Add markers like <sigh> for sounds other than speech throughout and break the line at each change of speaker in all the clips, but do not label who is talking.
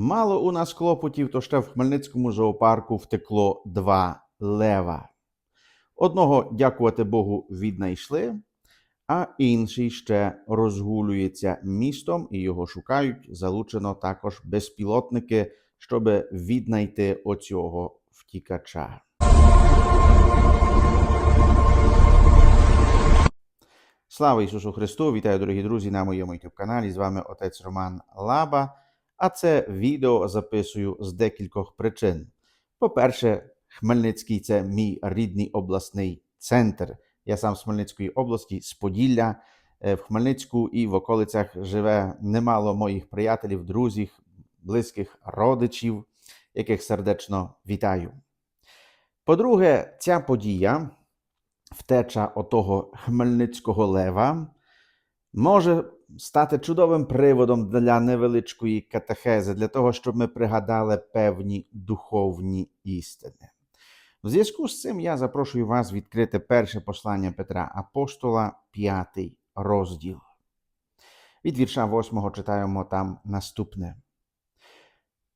Мало у нас клопотів, то ще в Хмельницькому зоопарку втекло два лева. Одного, дякувати Богу, віднайшли, а інший ще розгулюється містом і його шукають. Залучено також безпілотники, щоб віднайти оцього втікача. Слава Ісусу Христу! Вітаю, дорогі друзі, на моєму youtube каналі. З вами отець Роман Лаба. А це відео записую з декількох причин. По-перше, Хмельницький це мій рідний обласний центр. Я сам з Хмельницької області, з Поділля. Е, В Хмельницьку і в околицях живе немало моїх приятелів, друзів, близьких родичів, яких сердечно вітаю. По-друге, ця подія, втеча отого хмельницького лева, може стати чудовим приводом для невеличкої катехези, для того, щоб ми пригадали певні духовні істини. В зв'язку з цим я запрошую вас відкрити перше послання Петра Апостола, п'ятий розділ. Від вірша 8 читаємо там наступне.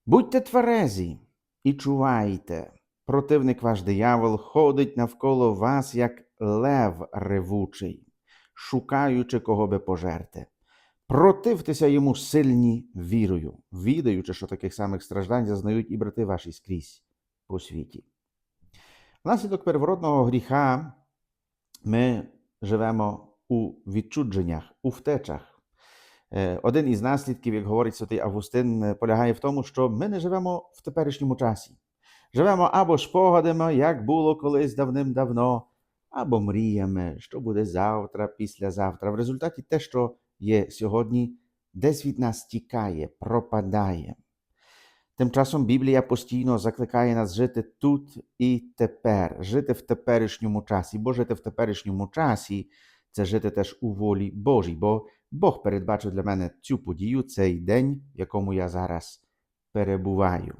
Будьте тверезі і чувайте. Противник ваш диявол ходить навколо вас, як лев ревучий, шукаючи кого би пожерти. Противтеся йому сильні вірою, відаючи, що таких самих страждань зазнають і брати ваші скрізь по світі. Внаслідок переворотного гріха ми живемо у відчудженнях, у втечах. Е, Один із наслідків, як говорить святий Августин, е, полягає в тому, що ми не живемо в теперішньому часі. Живемо або спогадами, як було колись давним-давно, або мріями, що буде завтра, післязавтра. В результаті те, що є сьогодні, десь від нас тікає, пропадає. Тим часом Біблія постійно закликає нас жити тут і тепер, жити в теперішньому часі, бо жити в теперішньому часі це жити теж у волі Божій, бо Бог передбачив для мене цю подію, цей день, в якому я зараз перебуваю.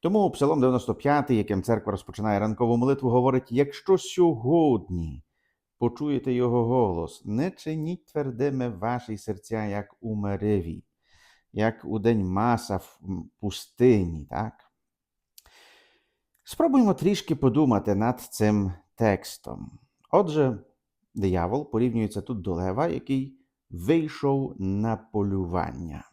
Тому Псалом 95, яким церква розпочинає ранкову молитву, говорить: якщо сьогодні почуєте його голос, не чиніть твердими ваші серця, як у мереві, як у день маса в пустині. так? Спробуємо трішки подумати над цим текстом. Отже, диявол порівнюється тут до лева, який вийшов на полювання.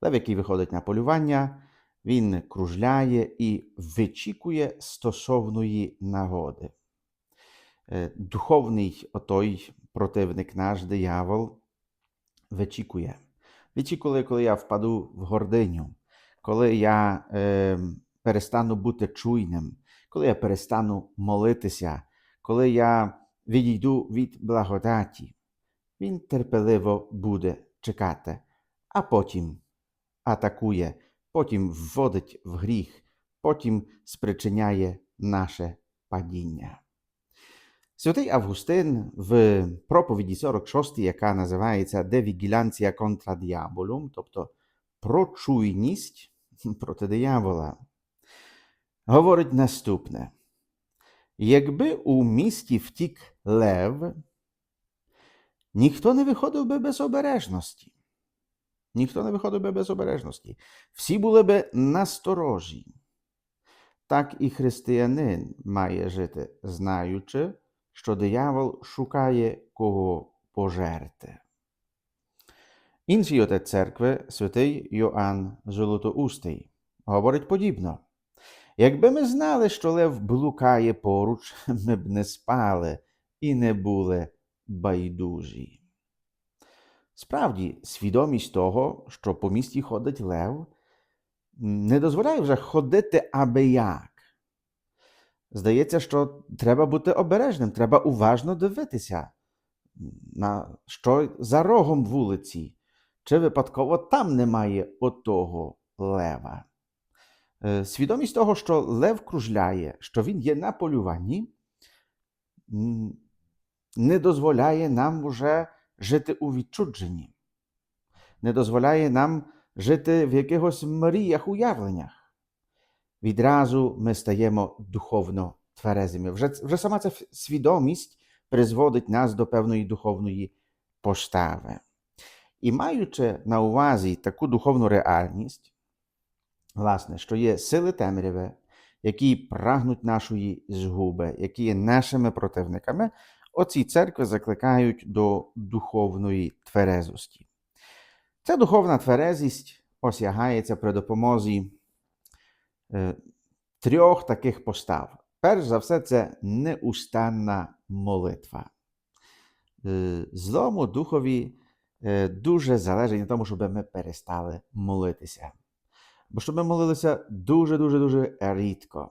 Лев, який виходить на полювання, він кружляє і вичікує стосовної нагоди. Е, Духовний отой противник наш диявол вичікує. Вичікує, коли я впаду в гординю, коли я е, перестану бути чуйним, коли я перестану молитися, коли я відійду від благодаті. Він терпеливо буде чекати, а потім атакує, потім вводить в гріх, потім спричиняє наше падіння. Святий Августин в проповіді 46, яка називається De vigilantia contra diabolum, тобто про чуйність проти диявола, говорить наступне: якби у місті втік лев, ніхто не виходив би без обережності. Ніхто не виходив би без обережності. Всі були би насторожі. Так і християнин має жити, знаючи, що диявол шукає кого пожерти. Інший отець церкви, святий Йоанн Золотоустий, говорить подібно. Якби ми знали, що лев блукає поруч, ми б не спали і не були байдужі. Справді, свідомість того, що по місті ходить лев, не дозволяє вже ходити аби як. Здається, що треба бути обережним, треба уважно дивитися, на що за рогом вулиці, чи випадково там немає отого лева. Е, Свідомість того, що лев кружляє, що він є на полюванні, не дозволяє нам вже жити у відчудженні, не дозволяє нам жити в якихось мріях, уявленнях. Відразу ми стаємо духовно тверезими. Вже, вже сама ця свідомість призводить нас до певної духовної поштави. І маючи на увазі таку духовну реальність, власне, що є сили темряви, які прагнуть нашої згуби, які є нашими противниками, оці церкви закликають до духовної тверезості. Ця духовна тверезість осягається при допомозі е, трьох таких постав. Перш за все, це неустанна молитва. Е, Злому духові е, дуже залежить на тому, щоб ми перестали молитися. Бо щоб ми молилися дуже-дуже дуже рідко.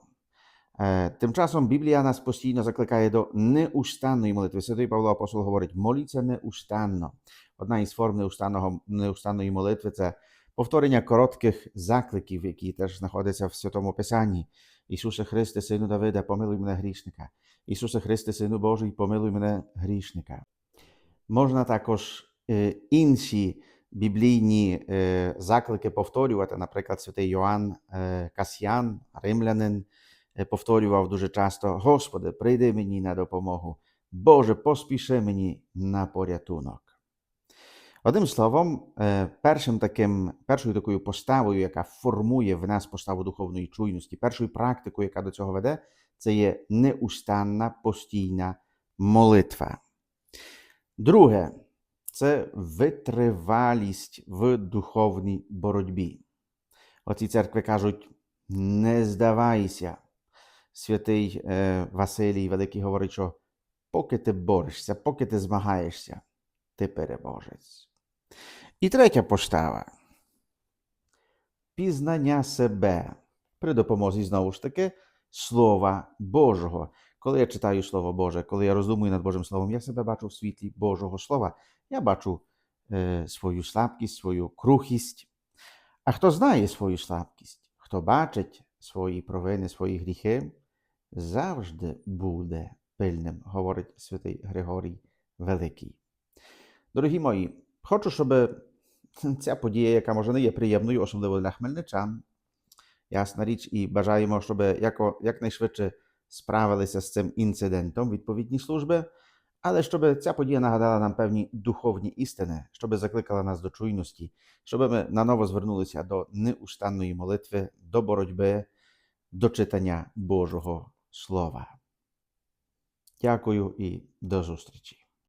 Е, Тим часом Біблія нас постійно закликає до неустанної молитви. Святий Павло Апостол говорить: моліться неустанно. Одна із форм неустанного, неустанної молитви це повторення коротких закликів, які теж знаходяться в Святому Писанні. Ісусе Христе, Сину Давида, помилуй мене грішника. Ісусе Христе, Сину Божий, помилуй мене грішника. Можна також е, інші біблійні е, заклики повторювати. Наприклад, святий Йоанн Касьян, римлянин, повторював дуже часто: Господи, прийди мені на допомогу. Боже, поспіши мені на порятунок. Одним словом, е, першим таким, першою такою поставою, яка формує в нас поставу духовної чуйності, першою практикою, яка до цього веде, це є неустанна постійна молитва. Друге, це витривалість в духовній боротьбі. Оці церкви кажуть: не здавайся. Святий е, Василій Великий говорить, що поки ти борешся, поки ти змагаєшся, ти переможець. І третя постава пізнання себе при допомозі, знову ж таки, Слова Божого. Коли я читаю Слово Боже, коли я роздумую над Божим Словом, я себе бачу в світлі Божого Слова. Я бачу е, свою слабкість, свою крухість. А хто знає свою слабкість, хто бачить свої провини, свої гріхи, завжди буде пильним, говорить святий Григорій Великий. Дорогі мої, хочу, щоб <laughs> ця подія, яка може не є приємною, особливо для хмельничан, ясна річ, і бажаємо, щоб якнайшвидше справилися з цим інцидентом відповідні служби, але щоб ця подія нагадала нам певні духовні істини, щоб закликала нас до чуйності, щоб ми наново звернулися до неустанної молитви, до боротьби, до читання Божого Слова. Дякую і до зустрічі.